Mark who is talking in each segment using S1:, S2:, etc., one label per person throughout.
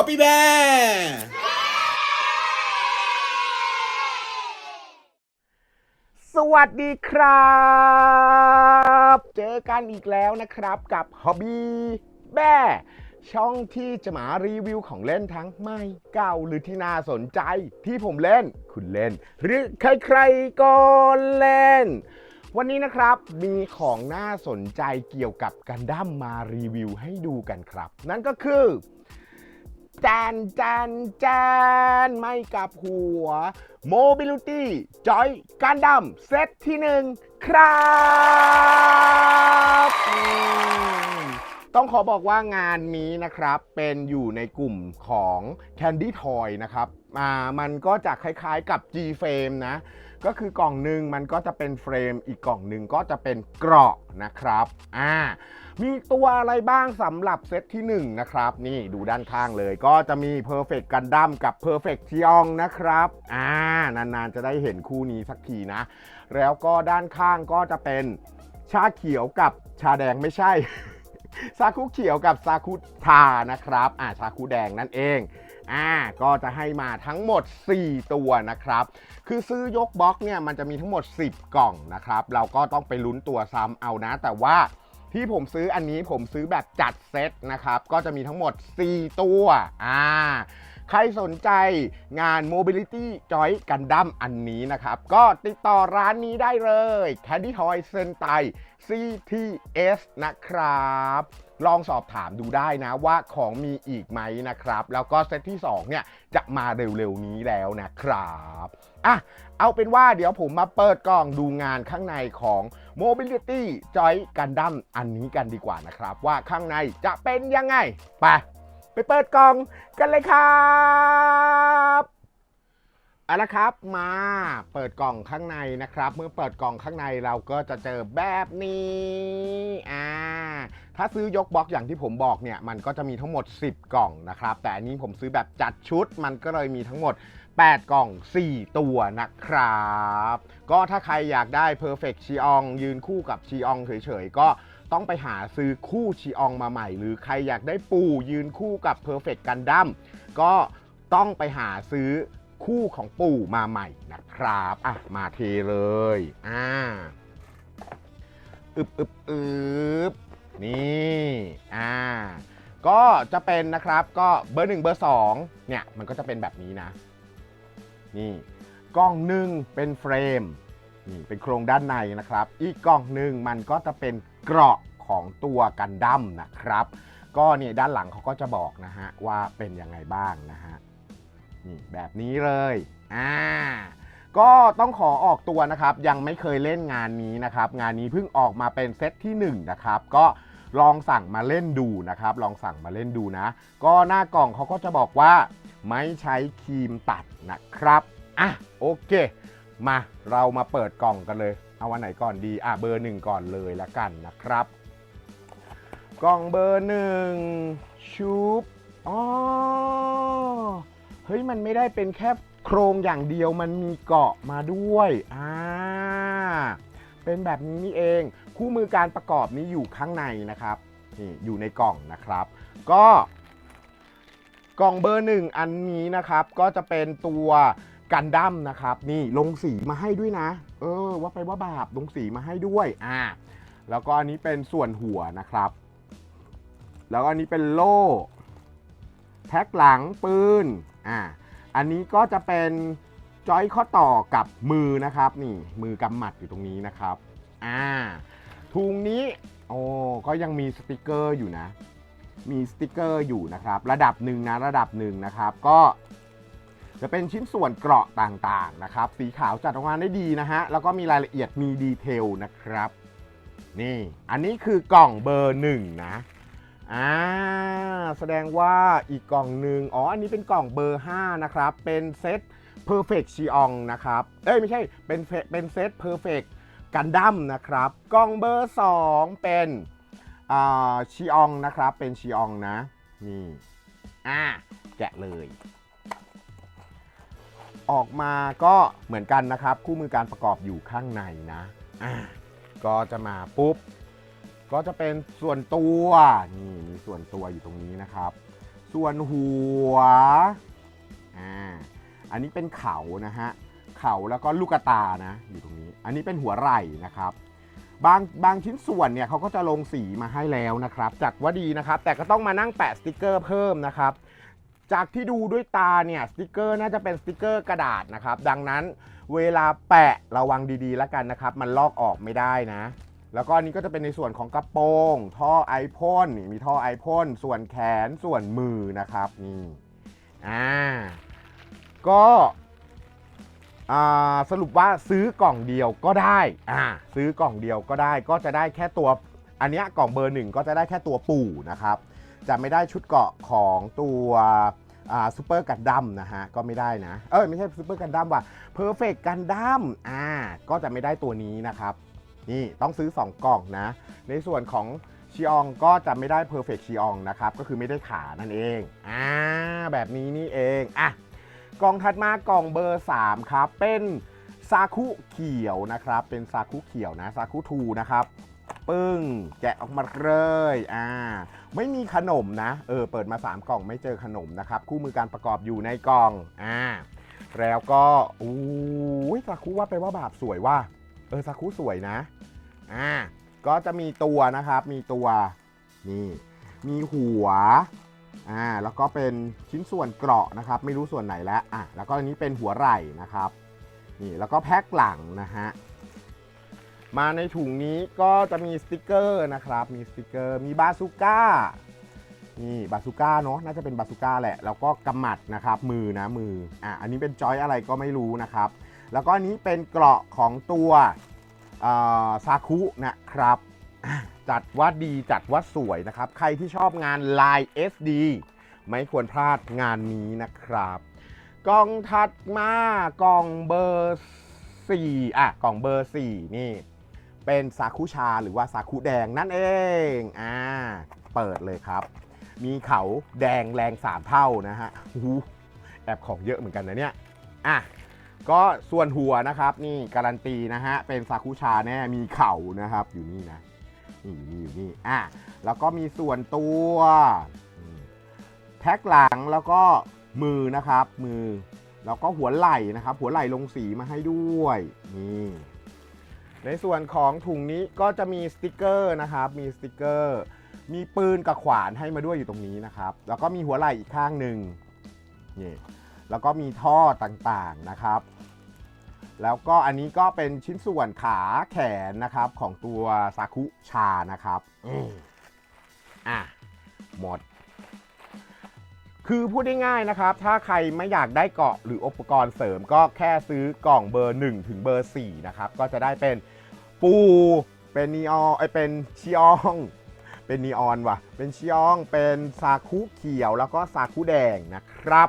S1: Happy Bear
S2: สวัสดีครับ เจอกันอีกแล้วนะครับกับ Hobby แบ้ช่องที่จะมารีวิวของเล่นทั้งใหม่เก่าหรือที่น่าสนใจที่ผมเล่น คุณเล่น หรือใครๆก็เล่น วันนี้นะครับมีของน่าสนใจเกี่ยวกับกันดั้มมารีวิวให้ดูกันครับ นั่นก็คือ จานจานจานไม่กลับหัว Mobility Joy Gundam เซตที่หนึ่งครับต้องขอบอกว่างานนี้นะครับเป็นอยู่ในกลุ่มของ Candy Toy นะครับอ่ามันก็จะคล้ายๆกับ G Frame นะ ก็คือกล่องหนึ่งมันก็จะเป็นเฟรมอีกกล่องหนึ่งก็จะเป็นเกราะนะครับอ่า มีตัวอะไรบ้างสำหรับเซตที่ 1 นะครับ นี่ดูด้านข้างเลยก็จะมี Perfect Gundam กับ Perfect t i o n นะครับอ่านานๆจะได้เห็นคู่นี้สักทีนะ แล้วก็ด้านข้างก็จะเป็นชาเขียวกับชาแดงไม่ใช่ซาคุเขียวกับซาคุทานะครับอ่าชาคุแดงนั่นเองอ่าก็จะให้มาทั้งหมด 4 ตัวนะครับ คือซื้อยกบล็อกเนี่ยมันจะมีทั้งหมด 10 กล่องนะครับ เราก็ต้องไปลุ้นตัวซ้ำเอานะ แต่ว่า ที่ผมซื้ออันนี้ผมซื้อแบบจัดเซตนะครับ ก็จะมีทั้งหมด 4 ตัว อ่า ใครสนใจงาน Mobility Joy Gundam อันนี้นะครับ ก็ติดต่อร้านนี้ได้เลย Candy Toy Sentai CTS นะครับ ลองสอบถามดูได้นะว่าของมีอีกไหมนะครับ แล้วก็เซตที่2เนี่ยจะมาเร็วๆนี้แล้วนะครับอะเอาเป็นว่าเดี๋ยวผมมาเปิดกล่องดูงานข้างในของ Mobility Joy Gundam อันนี้กันดีกว่านะครับ ว่าข้างในจะเป็นยังไง ไป ไปเปิดกล่องกันเลยครับเอาละครับมาเปิดกล่องข้างในนะครับ เมื่อเปิดกล่องข้างในเราก็จะเจอแบบนี้อ่า ถ้าซื้อยกบล็อกอย่างที่ผมบอกเนี่ยมันก็จะมีทั้งหมด 10 กล่องนะครับ แต่อันนี้ผมซื้อแบบจัดชุด มันก็เลยมีทั้งหมด 8 กล่อง 4 ตัวนะครับ ก็ถ้าใครอยากได้ Perfect ชีอองยืนคู่กับชีอองเฉยๆ ก็ต้องไปหาซื้อคู่ชีอองมาใหม่ หรือใครอยากได้ปูยืนคู่กับ Perfect Gundam ก็ต้องไปหาซื้อคู่ของปู่มาใหม่นะครับอะมาเทเลยอ่าอึบอึบอึบ นี่อ่าก็จะเป็นนะครับก็เบอร์หนึ่งเบอร์สองเนี่ยมันก็จะเป็นแบบนี้นะ นี่กล้องหนึ่งเป็นเฟรมนี่เป็นโครงด้านในนะครับ อีกกล้องหนึ่งมันก็จะเป็นเกราะของตัวกันดั้มนะครับ ก็เนี่ยด้านหลังเขาก็จะบอกนะฮะว่าเป็นยังไงบ้างนะฮะนี่แบบนี้เลยอ่าก็ต้องขอออกตัวนะครับ ยังไม่เคยเล่นงานนี้นะครับ งานนี้เพิ่งออกมาเป็นเซตที่1นะครับก็ ลองสั่งมาเล่นดูนะครับ ลองสั่งมาเล่นดูนะ ก็หน้ากล่องเขาก็จะบอกว่าไม่ใช้ครีมตัดนะครับอะโอเค มาเรามาเปิดกล่องกันเลย เอาวันไหนก่อนดีอะเบอร์หนึ่งก่อนเลยละกันนะครับ กล่องเบอร์หนึ่งชุบอ๋อเฮ้ยมันไม่ได้เป็นแค่โครงอย่างเดียวมันมีเกาะมาด้วยอ่า เป็นแบบนี้นี่เอง คู่มือการประกอบนี้อยู่ข้างในนะครับนี่อยู่ในกล่องนะครับ ก็กล่องเบอร์หนึ่งอันนี้นะครับ ก็จะเป็นตัวกันดั้มนะครับ นี่ลงสีมาให้ด้วยนะ เออ ว่าไปว่าบาปลงสีมาให้ด้วยอ่าแล้วก็อันนี้เป็นส่วนหัวนะครับ แล้วก็อันนี้เป็นโล่ แท็กหลังปืนอ่าอันนี้ก็จะเป็น จอยข้อต่อกับมือนะครับนี่มือกำหมัดอยู่ตรงนี้นะครับอ่าถุงนี้โอ้ก็ยังมีสติกเกอร์อยู่นะ มีสติกเกอร์อยู่นะครับ ระดับหนึ่งนะระดับหนึ่งนะครับ ก็จะเป็นชิ้นส่วนเกราะต่างๆนะครับ สีขาวจัดออกมาได้ดีนะฮะ แล้วก็มีรายละเอียดมีดีเทลนะครับ นี่ อันนี้คือกล่องเบอร์หนึ่งนะอ่าแสดงว่าอีกกล่องหนึ่งอ๋อ อันนี้เป็นกล่องเบอร์ 5 นะครับ เป็นเซต Perfect ชีอองนะครับ เอ้ย ไม่ใช่เป็นเป็นเซต Perfect กันดั้มนะครับ กล่องเบอร์ 2 เป็นชีอองนะครับ เป็นชีอองนะ นี่ อ่า แกะเลย ออกมาก็เหมือนกันนะครับ คู่มือการประกอบอยู่ข้างในนะ อ่า ก็จะมาปุ๊บ ก็จะเป็นส่วนตัว นี่มีส่วนตัวอยู่ตรงนี้นะครับ ส่วนหัว อ่า อันนี้เป็นเขานะฮะเขาแล้วก็ลูกตานะอยู่ตรงนี้ อันนี้เป็นหัวไหล่นะครับ บางบางชิ้นส่วนเนี่ยเขาก็จะลงสีมาให้แล้วนะครับจัดว่าดีนะครับ แต่ก็ต้องมานั่งแปะสติกเกอร์เพิ่มนะครับ จากที่ดูด้วยตาเนี่ยสติกเกอร์น่าจะเป็นสติกเกอร์กระดาษนะครับ ดังนั้นเวลาแปะระวังดีๆแล้วกันนะครับ มันลอกออกไม่ได้นะแล้วก็อันนี้ก็จะเป็นในส่วนของกระโปรง ท่อไอพ่นมีท่อไอพ่นส่วนแขนส่วนมือนะครับนี่อ่า ก็สรุปว่าซื้อกล่องเดียวก็ได้อ่าซื้อกล่องเดียวก็ได้ก็จะได้แค่ตัวอันนี้กล่องเบอร์หนึ่งก็จะได้แค่ตัวปู่นะครับ จะไม่ได้ชุดเกาะของตัวซูเปอร์กันดั้มนะฮะก็ไม่ได้นะ เอ้ยไม่ใช่ซูเปอร์กันดั้มว่ะเพอร์เฟกกันดั้มอ่าก็จะไม่ได้ตัวนี้นะครับ นี่ต้องซื้อ 2 กล่องนะ ในส่วนของชีอองก็จะไม่ได้เพอร์เฟกต์ชีอองนะครับ ก็คือไม่ได้ขานั่นเองอ่าแบบนี้นี่เองอะ กล่องถัดมากล่องเบอร์ 3 ครับ เป็นซาคุเขียวนะครับ เป็นซาคุเขียวนะซาคุทูนะครับ ปึ้ง แกะออกมาเลยอ่าไม่มีขนมนะ เออ เปิดมา 3 กล่องไม่เจอขนมนะครับ คู่มือการประกอบอยู่ในกล่องอ่าแล้วก็อู้ยซาคุว่าไปว่าบาปสวยว่าเออซาคุสวยนะอ่าก็จะมีตัวนะครับ มีตัวนี่ มีหัว อ่าแล้วก็เป็นชิ้นส่วนเกราะนะครับ ไม่รู้ส่วนไหนแล้วอะแล้วก็อันนี้เป็นหัวไหล่นะครับนี่แล้วก็แพ็คหลังนะฮะมาในถุงนี้ก็จะมีสติกเกอร์นะครับ มีสติกเกอร์มีบาซูก้านี่บาซูก้าเนาะน่าจะเป็นบาซูก้าแหละ แล้วก็กำหมัดนะครับมือนะมืออะอันนี้เป็นจอยอะไรก็ไม่รู้นะครับ แล้วก็อันนี้เป็นเกราะของตัวซาคุนะครับ จัดว่าดีจัดว่าสวยนะครับ ใครที่ชอบงานลาย SD ไม่ควรพลาดงานนี้นะครับ กล่องถัดมากล่องเบอร์ 4 อะ กล่องเบอร์ 4 นี่ เป็นซาคุชาหรือว่าซาคุแดงนั่นเอง อ่า เปิดเลยครับ มีเขาแดงแรง 3 เท่านะฮะหูแอบของเยอะเหมือนกันนะเนี่ย อะก็ส่วนหัวนะครับ นี่การันตีนะฮะ เป็นซากุชาแน่มีเข่านะครับอยู่นี่นะ นี่อยู่นี่อยู่นี่อะแล้วก็มีส่วนตัวแพ็คหลังแล้วก็มือนะครับ มือ แล้วก็หัวไหล่นะครับ หัวไหล่ลงสีมาให้ด้วยนี่ในส่วนของถุงนี้ก็จะมีสติกเกอร์นะครับ มีสติกเกอร์ มีปืนกับขวานให้มาด้วยอยู่ตรงนี้นะครับ แล้วก็มีหัวไหล่อีกข้างหนึ่งนี่แล้วก็มีท่อต่างๆนะครับ แล้วก็อันนี้ก็เป็นชิ้นส่วนขาแขนนะครับของตัวซาคุชานะครับอืมอะหมด คือพูดง่ายๆนะครับ ถ้าใครไม่อยากได้เกาะหรืออุปกรณ์เสริม ก็แค่ซื้อกล่องเบอร์ 1 ถึงเบอร์ 4 นะครับ ก็จะได้เป็นปูเป็นนีออนไอยเป็นชิอองเป็นนีออนว่ะ เป็นชิออง เป็นซาคุเขียวแล้วก็ซาคุแดงนะครับ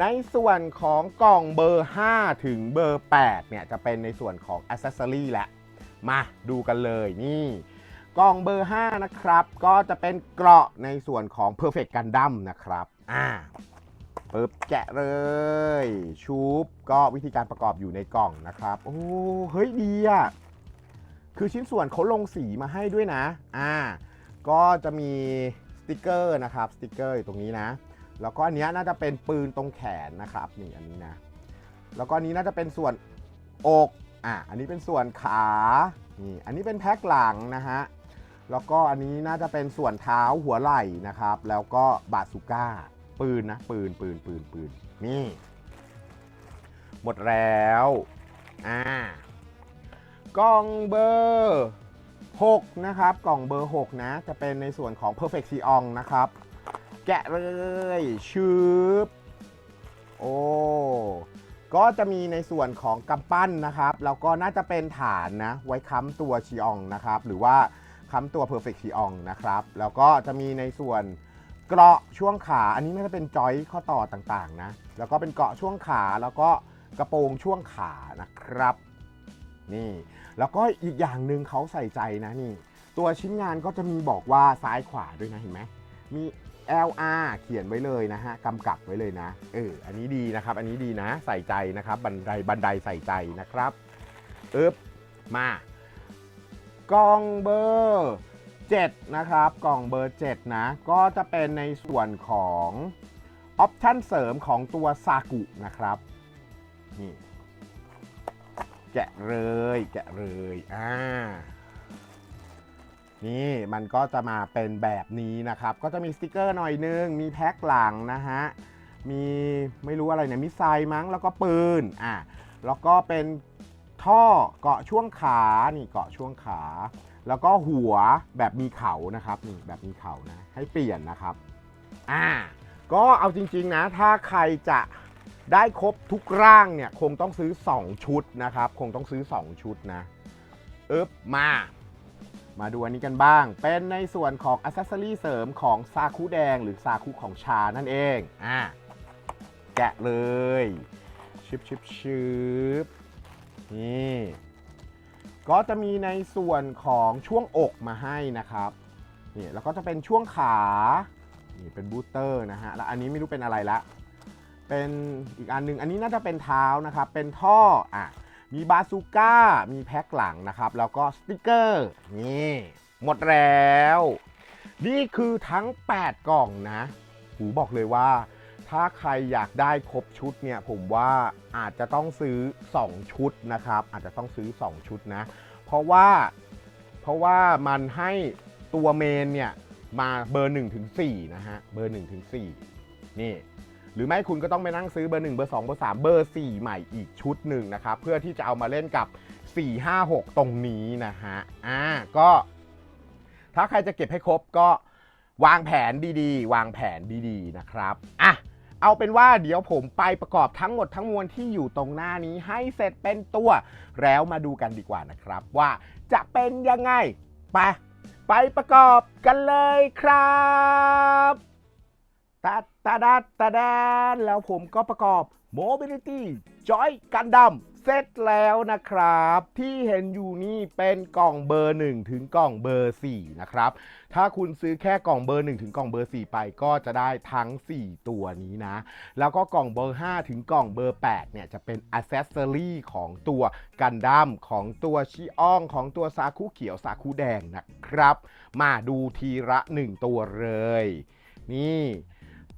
S2: ในส่วนของกล่องเบอร์ 5 ถึงเบอร์ 8 เนี่ย จะเป็นในส่วนของอ c เซสซอรีแหละ มาดูกันเลยนี่กล่องเบอร์ 5 นะครับ ก็จะเป็นเกราะในส่วนของ Perfect Gundam นะครับ อ่าปึ๊บแกะเลย ชูบก็วิธีการประกอบอยู่ในกล่องนะครับ โอ้เฮ้ยดีอะคือชิ้นส่วนเขาลงสีมาให้ด้วยนะ อ่า ก็จะมีสติกเกอร์นะครับ สติกเกอร์อยู่ตรงนี้นะ แล้วก็อันนี้น่าจะเป็นปืนตรงแขนนะครับนี่อันนี้นะ แล้วก็อันนี้น่าจะเป็นส่วนอกอะอันนี้เป็นส่วนขานี่อันนี้เป็นแพ็คหลังนะฮะแล้วก็อันนี้น่าจะเป็นส่วนเท้าหัวไหล่นะครับ แล้วก็บาซูก้า ปืนนะปืนปืนปืนปืนนี่ หมดแล้วอ่ากล่องเบอร์ 6 นะครับ กล่องเบอร์ 6 นะ จะเป็นในส่วนของ Perfect s i o n นะครับ แกะเลยชืบโอ้ก็จะมีในส่วนของกำปั้นนะครับ แล้วก็น่าจะเป็นฐานนะ ไว้ค้ำตัวชีอองนะครับ หรือว่าค้ำตัว Perfect ชีอองนะครับ แล้วก็จะมีในส่วนเกราะช่วงขา อันนี้น่าจะเป็นจอยข้อต่อต่างๆนะ แล้วก็เป็นเกราะช่วงขา แล้วก็กระโปรงช่วงขานะครับ นี่ แล้วก็อีกอย่างหนึ่งเขาใส่ใจนะนี่ ตัวชิ้นงานก็จะมีบอกว่าซ้ายขวาด้วยนะเห็นไหมมี LR เขียนไว้เลยนะฮะกำกับไว้เลยนะเอออันนี้ดีนะครับ อันนี้ดีนะใส่ใจนะครับบันไดบันไดใส่ใจนะครับอึบมากล่องเบอร์7นะครับกล่องเบอร์ 7 นะ ก็จะเป็นในส่วนของออปชั่นเสริมของตัวซากุนะครับนี่แกะเลยแกะเลยอ่า นี่มันก็จะมาเป็นแบบนี้นะครับ ก็จะมีสติกเกอร์หน่อยนึง มีแพ็คหลังนะฮะ มีไม่รู้อะไรเนี่ยมิสไซล์มั้ง แล้วก็ปืน อะ แล้วก็เป็นท่อเกาะช่วงขา นี่เกาะช่วงขา แล้วก็หัวแบบมีเขานะครับ นี่แบบมีเขานะ ให้เปลี่ยนนะครับ อ่า ก็เอาจริง ๆ นะ ถ้าใครจะได้ครบทุกร่างเนี่ย คงต้องซื้อ 2 ชุดนะครับ คงต้องซื้อ 2 ชุดนะอึบมา มาดูอันนี้กันบ้าง เป็นในส่วนของอ c เซสซอรี่เสริมของซาคุแดงหรือซาคุของชานั่นเอง อ่าแกะเลย ชิบชิบชิบนี่ ก็จะมีในส่วนของช่วงอกมาให้นะครับ นี่แล้วก็จะเป็นช่วงขา นี่เป็นบูสเตอร์นะฮะ แล้วอันนี้ไม่รู้เป็นอะไรละ เป็นอีกอันหนึง อันนี้น่าจะเป็นเท้านะครับ เป็นท่อ อะ มีบาซูก้า มีแพ็คหลังนะครับ แล้วก็สติกเกอร์ นี่ หมดแล้ว นี่คือทั้ง 8 กล่องนะหูบอกเลยว่า ถ้าใครอยากได้ครบชุดเนี่ย ผมว่าอาจจะต้องซื้อ 2 ชุดนะครับ อาจจะต้องซื้อ 2 ชุดนะ เพราะว่า เพราะว่ามันให้ตัวเมนเนี่ย มาเบอร์1ถึง4นะฮะ เบอร์1ถึง4นี่ หรือไม่คุณก็ต้องไปนั่งซื้อเบอร์1เบอร์2เบอร์3เบอร์ 4 ใหม่อีกชุดหนึ่งนะครับเพื่อที่จะเอามาเล่นกับ 4 5 6 ตรงนี้นะฮะอ่าก็ถ้าใครจะเก็บให้ครบก็วางแผนดีๆ วางแผนดีๆนะครับอะเอาเป็นว่าเดี๋ยวผมไปประกอบทั้งหมดทั้งมวลที่อยู่ตรงหน้านี้ให้เสร็จเป็นตัว แล้วมาดูกันดีกว่านะครับ ว่าจะเป็นยังไง ไป ไปประกอบกันเลยครับตา ตาดาตาดาแล้วผมก็ประกอบ Mobility Joy กันดำเสร็จแล้วนะครับ ที่เห็นอยู่นี่เป็นกล่องเบอร์ 1 ถึงกล่องเบอร์ 4 นะครับ ถ้าคุณซื้อแค่กล่องเบอร์ 1 ถึงกล่องเบอร์ 4 ไปก็จะได้ทั้ง 4 ตัวนี้นะ แล้วก็กล่องเบอร์ 5 ถึงกล่องเบอร์ 8 เนี่ยจะเป็นอ c เซสซอรี่ของตัวกันดั้มของตัวชิอองของตัวซาคุเขียวซาคุแดงนะครับ มาดูทีละ 1 ตัวเลย นี่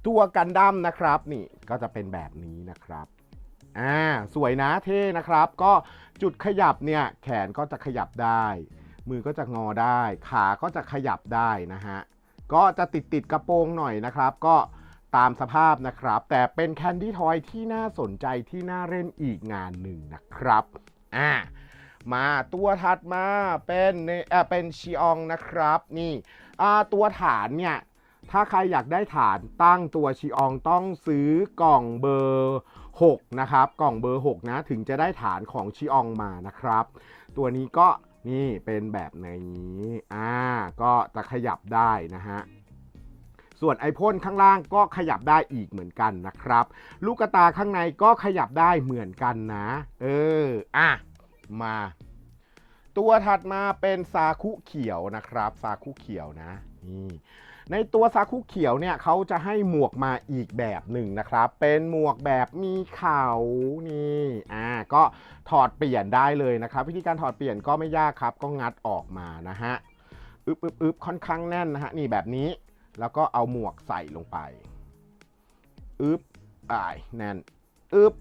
S2: ตัวกันดั้มนะครับนี่ก็จะเป็นแบบนี้นะครับอ่าสวยนะเท่นะครับ ก็จุดขยับเนี่ยแขนก็จะขยับได้ มือก็จะงอได้ ขาก็จะขยับได้นะฮะก็จะติดติดกระโปรงหน่อยนะครับ ก็ตามสภาพนะครับ แต่เป็นแคนดี้ทอยที่น่าสนใจที่น่าเล่นอีกงานหนึ่งนะครับอ่ามาตัวถัดมาเป็นเนเอ่อเป็นชีอองนะครับนี่อ่าตัวฐานเนี่ย ถ้าใครอยากได้ฐานตั้งตัวชีอองต้องซื้อกล่องเบอร์ 6 นะครับ กล่องเบอร์ 6 นะ ถึงจะได้ฐานของชีอองมานะครับ ตัวนี้ก็นี่เป็นแบบนี้อ่าก็จะขยับได้นะฮะส่วนไอพ่นข้างล่างก็ขยับได้อีกเหมือนกันนะครับ ลูกกตาข้างในก็ขยับได้เหมือนกันนะ เอออะมา ตัวถัดมาเป็นซาคุเขียวนะครับ ซาคุเขียวนะนี่ ในตัวซาคุเขียวเนี่ยเขาจะให้หมวกมาอีกแบบหนึ่งนะครับ เป็นหมวกแบบมีเขานี่อ่าก็ถอดเปลี่ยนได้เลยนะครับ วิธีการถอดเปลี่ยนก็ไม่ยากครับ ก็งัดออกมานะฮะอึบอึบอึบค่อนข้างแน่นนะฮะนี่แบบนี้แล้วก็เอาหมวกใส่ลงไปอึบอ่ายแน่นอึบ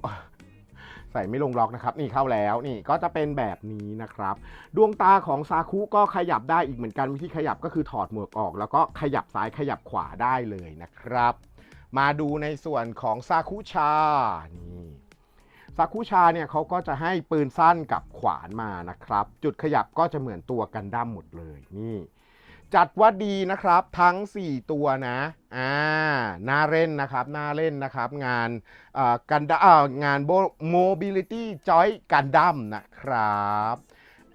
S2: ใส่ไม่ลงล็อกนะครับ นี่เข้าแล้วนี่ก็จะเป็นแบบนี้นะครับ ดวงตาของซาคุก็ขยับได้อีกเหมือนกันวิธีขยับก็คือถอดหมวกออก แล้วก็ขยับซ้ายขยับขวาได้เลยนะครับ มาดูในส่วนของซาคุชานี่ซาคุชาเนี่ยเขาก็จะให้ปืนสั้นกับขวานมานะครับ จุดขยับก็จะเหมือนตัวกันดั้มหมดเลยนี่ จัดว่าดีนะครับทั้ง 4 ตัวนะอ่าน่าเล่นนะครับน่าเล่นนะครับงานกันดางาน Mobility Joy กันดั้มนะครับ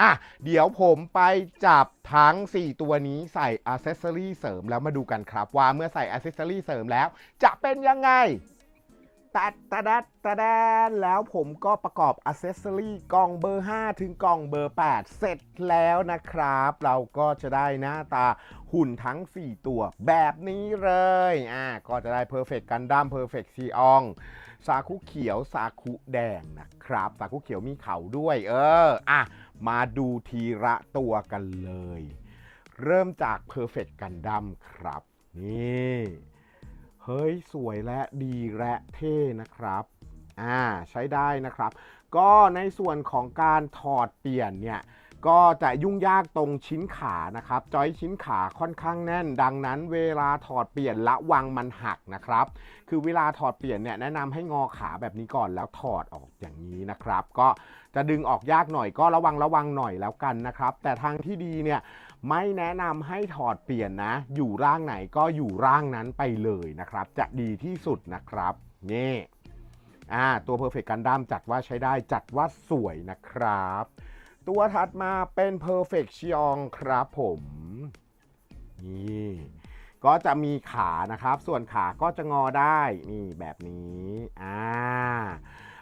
S2: อะเดี๋ยวผมไปจับทั้ง 4 ตัวนี้ใส่อ c เซสซอรี่เสริมแล้วมาดูกันครับ ว่าเมื่อใส่อ c เซสซอรี่เสริมแล้ว จะเป็นยังไง ตัดตะดัดตะแดนแล้วผมก็ประกอบอ c เซสซอรี่กล่องเบอร์ 5 ถึงกล่องเบอร์ 8 เสร็จแล้วนะครับ เราก็จะได้หน้าตาหุ่นทั้ง 4 ตัวแบบนี้เลยอ่าก็จะได้ Perfect Gundam Perfect ซีอองซาคุเขียวซาคุแดงนะครับซาคุเขียวมีเขาด้วย เอออะมาดูทีละตัวกันเลย เริ่มจาก Perfect Gundam ครับ นี่ เฮ้ยสวยและดีและเท่นะครับอ่าใช้ได้นะครับ ก็ในส่วนของการถอดเปลี่ยนเนี่ยก็จะยุ่งยากตรงชิ้นขานะครับ จอยชิ้นขาค่อนข้างแน่น ดังนั้นเวลาถอดเปลี่ยนระวังมันหักนะครับ คือเวลาถอดเปลี่ยนเนี่ยแนะนำให้งอขาแบบนี้ก่อนแล้วถอดออกอย่างนี้นะครับ ก็จะดึงออกยากหน่อยก็ระวังระวังหน่อยแล้วกันนะครับ แต่ทางที่ดีเนี่ย ไม่แนะนำให้ถอดเปลี่ยนนะ อยู่ร่างไหนก็อยู่ร่างนั้นไปเลยนะครับ จะดีที่สุดนะครับนี่อ่าตัว Perfect Gundam จัดว่าใช้ได้จัดว่าสวยนะครับ ตัวถัดมาเป็น Perfect x i o n ครับผมนี่ก็จะมีขานะครับ ส่วนขาก็จะงอได้นี่แบบนี้อ่า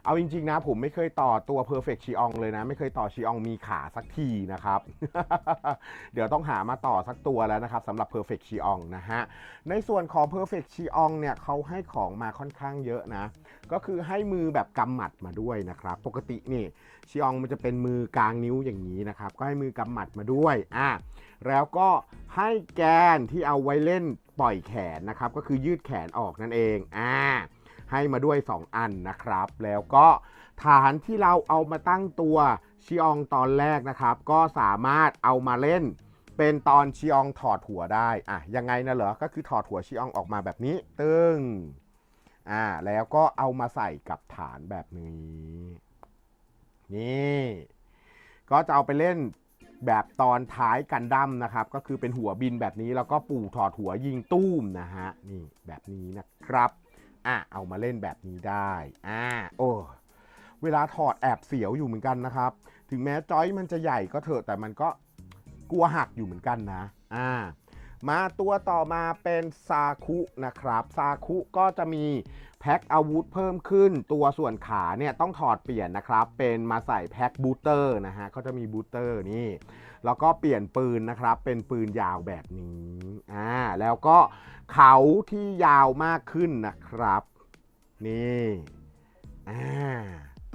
S2: เอาจริงๆนะผมไม่เคยต่อตัว Perfect ชีอองเลยนะ ไม่เคยต่อชีอองมีขาสักทีนะครับ เดี๋ยวต้องหามาต่อสักตัวแล้วนะครับสำหรับ Perfect ชีอองนะฮะ ในส่วนของ Perfect ชีอองเนี่ยเขาให้ของมาค่อนข้างเยอะนะ ก็คือให้มือแบบกำหมัดมาด้วยนะครับ ปกตินี่ชีอองมันจะเป็นมือกลางนิ้วอย่างนี้นะครับ ก็ให้มือกำหมัดมาด้วยอะแล้วก็ให้แกนที่เอาไว้เล่นปล่อยแขนนะครับ ก็คือยืดแขนออกนั่นเองอ่า ให้มาด้วย 2 อันนะครับ แล้วก็ฐานที่เราเอามาตั้งตัวชีอองตอนแรกนะครับ ก็สามารถเอามาเล่นเป็นตอนชีอองถอดหัวได้อะยังไงนะเหรอ ก็คือถอดหัวชีอองออกมาแบบนี้ ตึงอ่าแล้วก็เอามาใส่กับฐานแบบนี้ นี่ ก็จะเอาไปเล่นแบบตอนท้ายกันดั้มนะครับ ก็คือเป็นหัวบินแบบนี้แล้วก็ปู่ถอดหัวยิงตู้มนะฮะ นี่แบบนี้นะครับ อะเอามาเล่นแบบนี้ได้อ่าโอ้เวลาถอดแอบเสียวอยู่เหมือนกันนะครับ ถึงแม้จอยมันจะใหญ่ก็เถอะแต่มันก็กลัวหักอยู่เหมือนกันนะอ่ามาตัวต่อมาเป็นซาคุนะครับซาคุก็จะมีแพ็คอาวุธเพิ่มขึ้น ตัวส่วนขาเนี่ยต้องถอดเปลี่ยนนะครับ เป็นมาใส่แพ็คบูสเตอร์นะฮะก็จะมีบูสเตอร์นี่ แล้วก็เปลี่ยนปืนนะครับ เป็นปืนยาวแบบนี้อ่าแล้วก็เขาที่ยาวมากขึ้นนะครับ นี่อ่า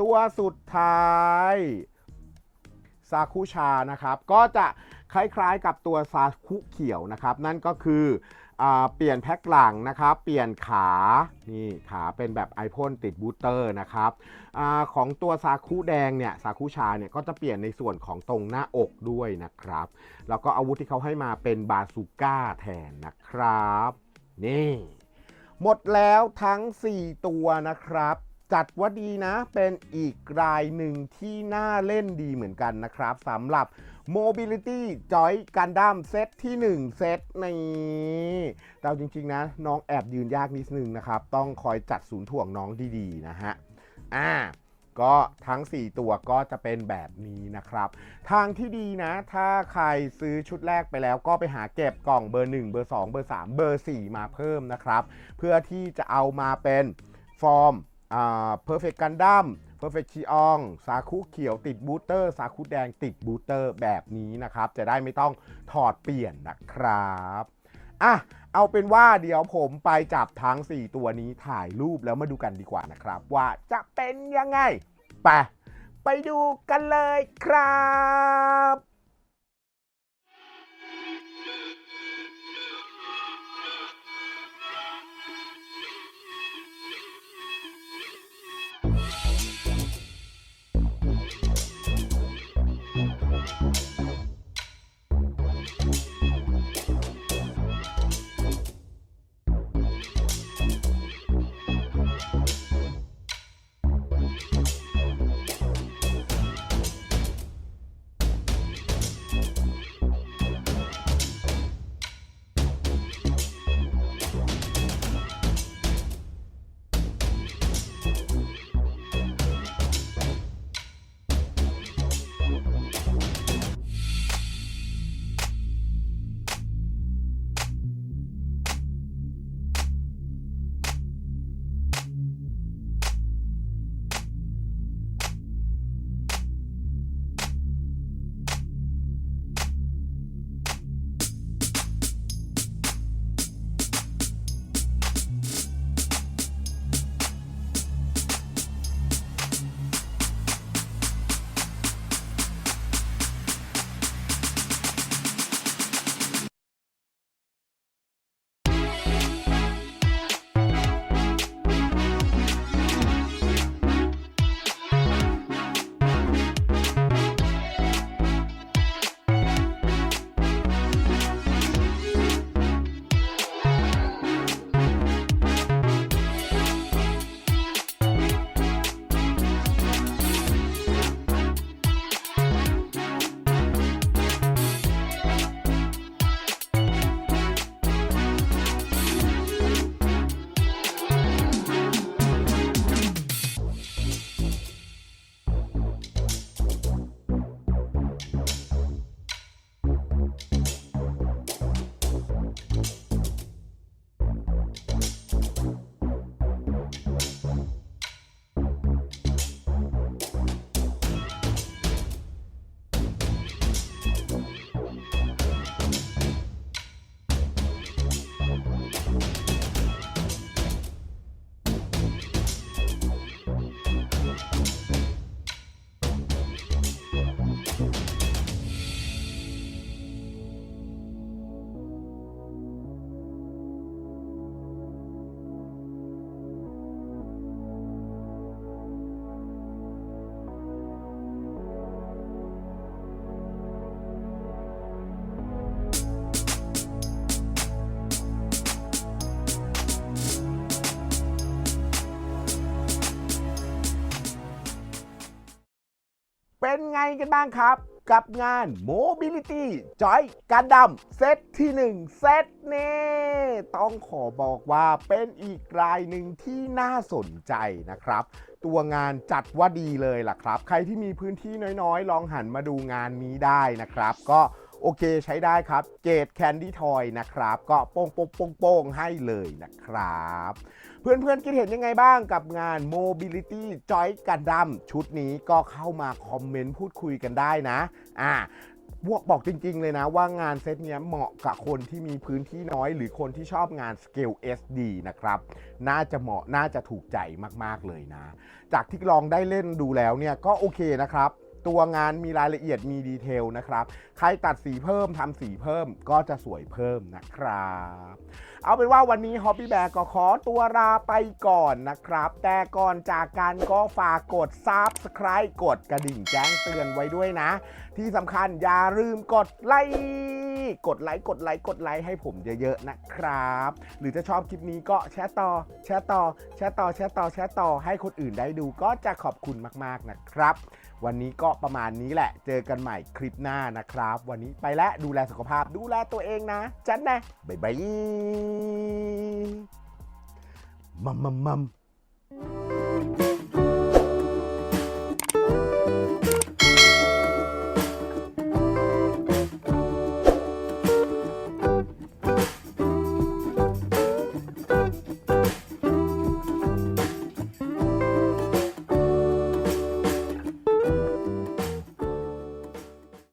S2: ตัวสุดท้ายซาคุชานะครับ ก็จะคล้ายๆกับตัวซาคุเขียวนะครับ นั่นก็คือ เปลี่ยนแพ็คหลังนะครับ เปลี่ยนขา นี่ขาเป็นแบบไอพ่นติดบูสเตอร์นะครับอของตัวซาคุแดงเนี่ยซาคุชาเนี่ยก็จะเปลี่ยนในส่วนของตรงหน้าอกด้วยนะครับ แล้วก็อาวุธที่เขาให้มาเป็นบาซูก้าแทนนะครับ นี่ หมดแล้วทั้ง 4 ตัวนะครับจัดว่าดีนะเป็นอีกรายหนึ่งที่น่าเล่นดีเหมือนกันนะครับสำหรับ Mobility Joy Gundam เซตที่ 1 เซตนี้แต่เอาจริง ๆ นะ น้องแอบยืนยากนิดนึงนะครับ ต้องคอยจัดศูนย์ถ่วงน้องดีๆ นะฮะ อ่าก็ทั้ง 4 ตัวก็จะเป็นแบบนี้นะครับ ทางที่ดีนะ ถ้าใครซื้อชุดแรกไปแล้วก็ไปหาเก็บกล่องเบอร์ 1 เบอร์ 2 เบอร์ 3 เบอร์ 4 มาเพิ่มนะครับ เพื่อที่จะเอามาเป็นฟอร์มอ่า Perfect Gundam เพอร์เฟคชิอองสาคูเขียวติดบูสเตอร์ สาคูแดงติดบูสเตอร์แบบนี้นะครับ จะได้ไม่ต้องถอดเปลี่ยนนะครับอะเอาเป็นว่าเดี๋ยวผมไปจับทั้ง 4 ตัวนี้ถ่ายรูปแล้วมาดูกันดีกว่านะครับ ว่าจะเป็นยังไง ไป ไปดูกันเลยครับ เป็นไงกันบ้างครับ กับงาน Mobility Joy การดำเซตที่ 1 เซตนี้ต้องขอบอกว่าเป็นอีกรายหนึ่งที่น่าสนใจนะครับ ตัวงานจัดว่าดีเลยล่ะครับ ใครที่มีพื้นที่น้อยๆ ลองหันมาดูงานนี้ได้นะครับ ก็ โอเคใช้ได้ครับ เกตแคนดี้ทอยนะครับ ก็โป้งโป้งโป้งโป้งให้เลยนะครับ เพื่อนๆคิดเห็นยังไงบ้างกับงาน Mobility Joy กันดัมชุดนี้ก็เข้ามาคอมเมนต์พูดคุยกันได้นะ อ่าบวกบอกจริง ๆ เลยนะว่างานเซตเนี้ยเหมาะกับคนที่มีพื้นที่น้อย หรือคนที่ชอบงานสเกล SD นะครับ น่าจะเหมาะน่าจะถูกใจมากๆเลยนะ จากที่ลองได้เล่นดูแล้วเนี่ยก็โอเคนะครับ ตัวงานมีรายละเอียดมีดีเทลนะครับ ใครตัดสีเพิ่มทำสีเพิ่มก็จะสวยเพิ่มนะครับ เอาเป็นว่าวันนี้ฮอปปี้แบกก็ขอตัวลาไปก่อนนะครับ แต่ก่อนจากการก็ฝากกด Subscribe กดกระดิ่งแจ้งเตือนไว้ด้วยนะ ที่สำคัญอย่าลืมกดไลค์ กดไลค์กดไลค์กดไลค์ให้ผมเยอะๆนะครับ หรือถ้าชอบคลิปนี้ก็แชร์ต่อ แชร์ต่อ แชร์ต่อแชร์ต่อแชร์ต่อให้คนอื่นได้ดูก็จะขอบคุณมากๆนะครับ วันนี้ก็ประมาณนี้แหละ เจอกันใหม่คลิปหน้านะครับ วันนี้ไปแล้วดูแลสุขภาพดูแลตัวเองนะจันนะบ๊ายบายมัมมัมมัม